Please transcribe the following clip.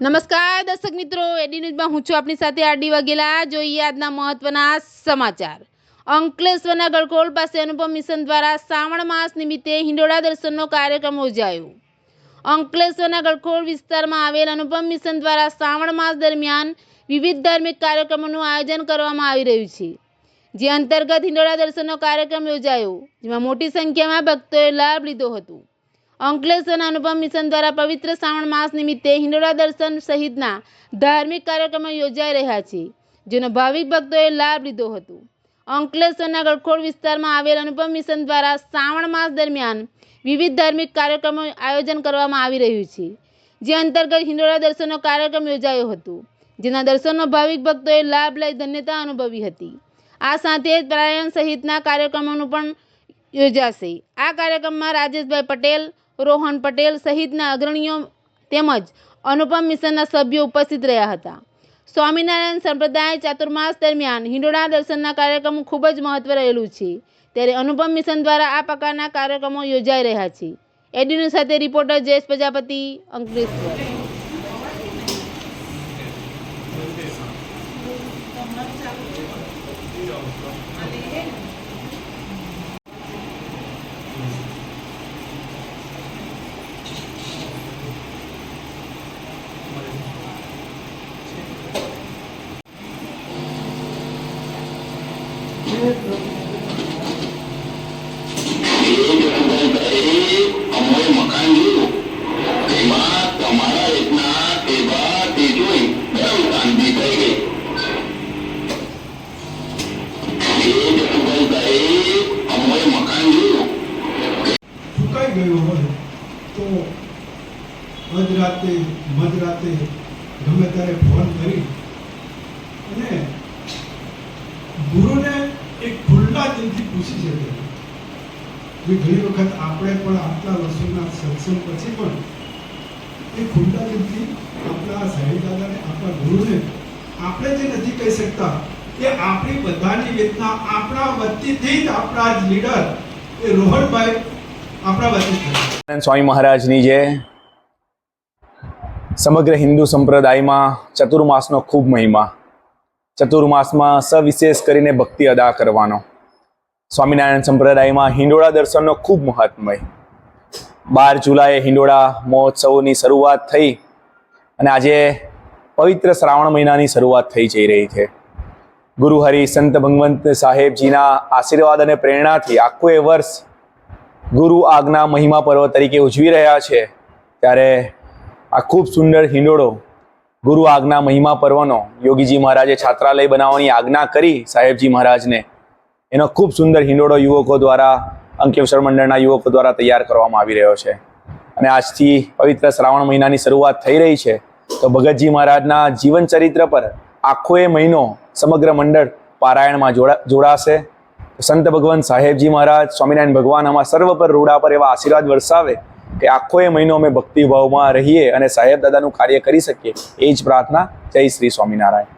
નમસ્કાર, દર્શક મિત્રો. એડી ન્યૂઝમાં હું છું આપની સાથે આરડી વાઘેલા. જોઈએ આજના મહત્વના સમાચાર. અંકલેશ્વરના ગળકોલ પાસે અનુપમ મિશન દ્વારા શ્રાવણ માસ નિમિત્તે હિંડોળા દર્શનનો કાર્યક્રમ યોજાયો. અંકલેશ્વરના ગળકોલ વિસ્તારમાં આવેલ અનુપમ મિશન દ્વારા શ્રાવણ માસ દરમિયાન વિવિધ ધાર્મિક કાર્યક્રમોનું આયોજન કરવામાં આવી રહ્યું છે. જે અંતર્ગત હિંડોળા દર્શનનો કાર્યક્રમ યોજાયો, જેમાં મોટી સંખ્યામાં ભક્તોએ લાભ લીધો હતો. અંકલેશ્વરના અનુપમ મિશન દ્વારા પવિત્ર શ્રાવણ માસ નિમિત્તે હિંડોળા દર્શન સહિતના ધાર્મિક કાર્યક્રમો યોજાઈ રહ્યા છે, જેનો ભાવિક ભક્તોએ લાભ લીધો હતો. અંકલેશ્વરના ગળખોડ વિસ્તારમાં આવેલ અનુપમ મિશન દ્વારા શ્રાવણ માસ દરમિયાન વિવિધ ધાર્મિક કાર્યક્રમો આયોજન કરવામાં આવી રહ્યું છે, જે અંતર્ગત હિંડોળા દર્શનનો કાર્યક્રમ યોજાયો હતો, જેના દર્શનનો ભાવિક ભક્તોએ લાભ લઈ ધન્યતા અનુભવી હતી. આ સાથે જ પ્રાયણ સહિતના કાર્યક્રમોનું પણ યોજાશે. આ કાર્યક્રમમાં રાજેશભાઈ પટેલ રોહન પટેલ સહિતના અગ્રણીઓ તેમજ અનુપમ મિશનના સભ્યો ઉપસ્થિત રહ્યા હતા. સ્વામિનારાયણ સંપ્રદાય ચાતુર્માસ દરમિયાન હિંડોળા દર્શનના કાર્યક્રમો ખૂબ જ મહત્વ રહેલું છે. ત્યારે અનુપમ મિશન દ્વારા આ પ્રકારના કાર્યક્રમો યોજાઈ રહ્યા છે. એડીનું સાથે રિપોર્ટર જયેશ પ્રજાપતિ, અંકલેશ્વર. અમારું મકાન જોયું એમાં તમારા રીતના એવા તે જોઈ બહુ શાંતિ થઈ ગઈ એ જસુભાઈ અમારું મકાન જોયું ચૂકાઈ ગયો હોય તો મધરાતે ગમે ત્યારે ફોન કરી અને ગુરુને દિલથી પૂછી શકે જે ઘણી વખત આપણે પણ આટલા વર્ષોના સત્સંગ પછી પણ એ ખુલ્લા દિલથી આપણા સાહેબદાદાને આપણા ગુરુને આપણે જે નથી કહી શકતા એ આપણી બધાની વેદના આપણા વતીથી જ આપણા જ લીડર એ રોહણભાઈ આપણા વતી સ્વામી મહારાજની જે સમગ્ર હિન્દુ સંપ્રદાયમાં ચતુર્માસનો ખૂબ મહિમા, ચતુર્માસમાં સવિશેષ કરીને ભક્તિ અદા કરવાનો. સ્વામિનારાયણ સંપ્રદાયમાં હિંડોળા દર્શનનો ખૂબ મહાત્મય. બાર જુલાઈએ હિંડોળા મહોત્સવની શરૂઆત થઈ અને આજે પવિત્ર શ્રાવણ મહિનાની શરૂઆત થઈ જઈ રહી છે. ગુરુ હરિ સંત ભગવંત સાહેબજીના આશીર્વાદ અને પ્રેરણાથી આખું એ વર્ષ ગુરુ આજ્ઞા મહિમા પર્વ તરીકે ઉજવી રહ્યા છે. ત્યારે આ ખૂબ સુંદર હિંડોળો ગુરુ આજ્ઞા મહિમા પર્વનો યોગીજી મહારાજે છાત્રાલય બનાવવાની આજ્ઞા કરી સાહેબજી મહારાજને એનો ખૂબ સુંદર હિંડોળો યુવકો દ્વારા અંકેશ્વર મંડળના યુવકો દ્વારા તૈયાર કરવામાં આવી રહ્યો છે. અને આજથી પવિત્ર શ્રાવણ મહિનાની શરૂઆત થઈ રહી છે. તો ભગતજી મહારાજના જીવન ચરિત્ર પર આખો એ મહિનો સમગ્ર મંડળ પારાયણમાં જોડા, જોડાશે. સંત ભગવાન સાહેબજી મહારાજ, સ્વામિનારાયણ ભગવાન અમારા સર્વ પર રૂડા પર એવા આશીર્વાદ વરસાવે કે આખો એ મહિનો અમે ભક્તિભાવમાં રહીએ અને સાહેબ દાદાનું કાર્ય કરી શકીએ. એ જ પ્રાર્થના જય શ્રી સ્વામિનારાયણ.